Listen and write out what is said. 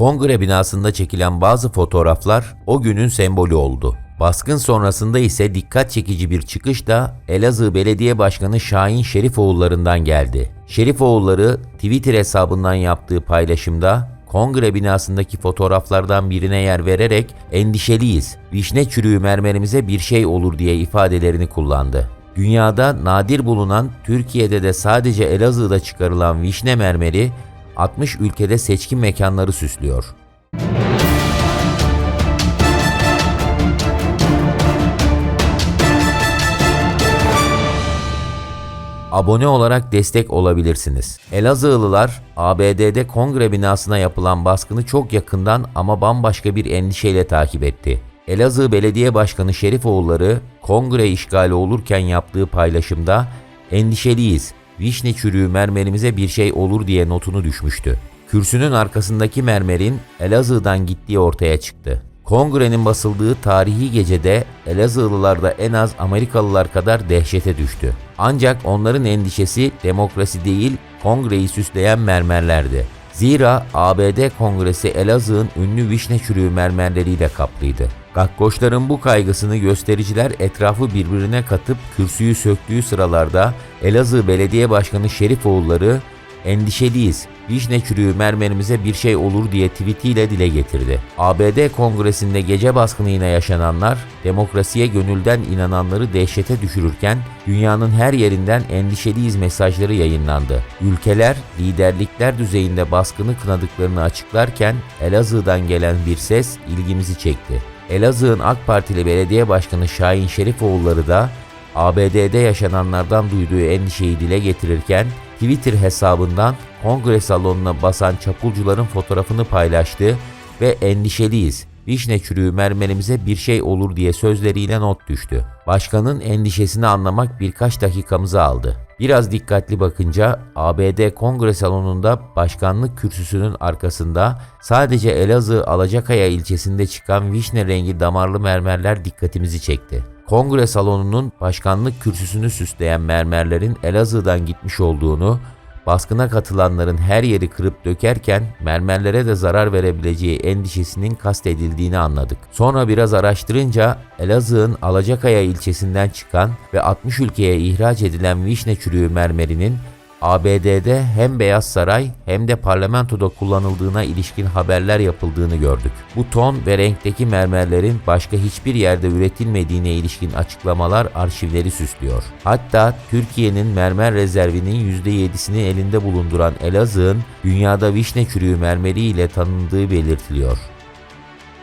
Kongre binasında çekilen bazı fotoğraflar o günün sembolü oldu. Baskın sonrasında ise dikkat çekici bir çıkış da Elazığ Belediye Başkanı Şahin Şerifoğulları'ndan geldi. Şerifoğulları Twitter hesabından yaptığı paylaşımda kongre binasındaki fotoğraflardan birine yer vererek endişeliyiz, vişne çürüğü mermerimize bir şey olur diye ifadelerini kullandı. Dünyada nadir bulunan, Türkiye'de de sadece Elazığ'da çıkarılan vişne mermeri 60 ülkede seçkin mekanları süslüyor. Abone olarak destek olabilirsiniz. Elazığlılar ABD'de kongre binasına yapılan baskını çok yakından ama bambaşka bir endişeyle takip etti. Elazığ Belediye Başkanı Şerifoğulları kongre işgali olurken yaptığı paylaşımda endişeliyiz, vişne çürüğü mermerimize bir şey olur diye notunu düşmüştü. Kürsünün arkasındaki mermerin Elazığ'dan gittiği ortaya çıktı. Kongrenin basıldığı tarihi gecede Elazığlılar da en az Amerikalılar kadar dehşete düştü. Ancak onların endişesi demokrasi değil, kongreyi süsleyen mermerlerdi. Zira ABD Kongresi Elazığ'ın ünlü vişne çürüğü mermerleriyle kaplıydı. Gakkoşların bu kaygısını göstericiler etrafı birbirine katıp kürsüyü söktüğü sıralarda Elazığ Belediye Başkanı Şerifoğulları endişeliyiz, vişne çürüğü mermerimize bir şey olur diye tweetiyle dile getirdi. ABD Kongresi'nde gece baskınıyla yaşananlar demokrasiye gönülden inananları dehşete düşürürken dünyanın her yerinden endişeliyiz mesajları yayınlandı. Ülkeler liderlikler düzeyinde baskını kınadıklarını açıklarken Elazığ'dan gelen bir ses ilgimizi çekti. Elazığ'ın AK Partili Belediye Başkanı Şahin Şerifoğulları da ABD'de yaşananlardan duyduğu endişeyi dile getirirken Twitter hesabından kongre salonuna basan çapulcuların fotoğrafını paylaştı ve endişeliyiz. Vişne çürüğü mermerimize bir şey olur diye sözleriyle not düştü. Başkanın endişesini anlamak birkaç dakikamızı aldı. Biraz dikkatli bakınca ABD Kongre Salonu'nda başkanlık kürsüsünün arkasında sadece Elazığ Alacakaya ilçesinde çıkan vişne rengi damarlı mermerler dikkatimizi çekti. Kongre salonunun başkanlık kürsüsünü süsleyen mermerlerin Elazığ'dan gitmiş olduğunu, baskına katılanların her yeri kırıp dökerken mermerlere de zarar verebileceği endişesinin kastedildiğini anladık. Sonra biraz araştırınca Elazığ'ın Alacakaya ilçesinden çıkan ve 60 ülkeye ihraç edilen vişne çürüğü mermerinin ABD'de hem Beyaz Saray hem de parlamentoda kullanıldığına ilişkin haberler yapıldığını gördük. Bu ton ve renkteki mermerlerin başka hiçbir yerde üretilmediğine ilişkin açıklamalar arşivleri süslüyor. Hatta Türkiye'nin mermer rezervinin %7'sini elinde bulunduran Elazığ'ın dünyada vişne çürüğü mermeri ile tanındığı belirtiliyor.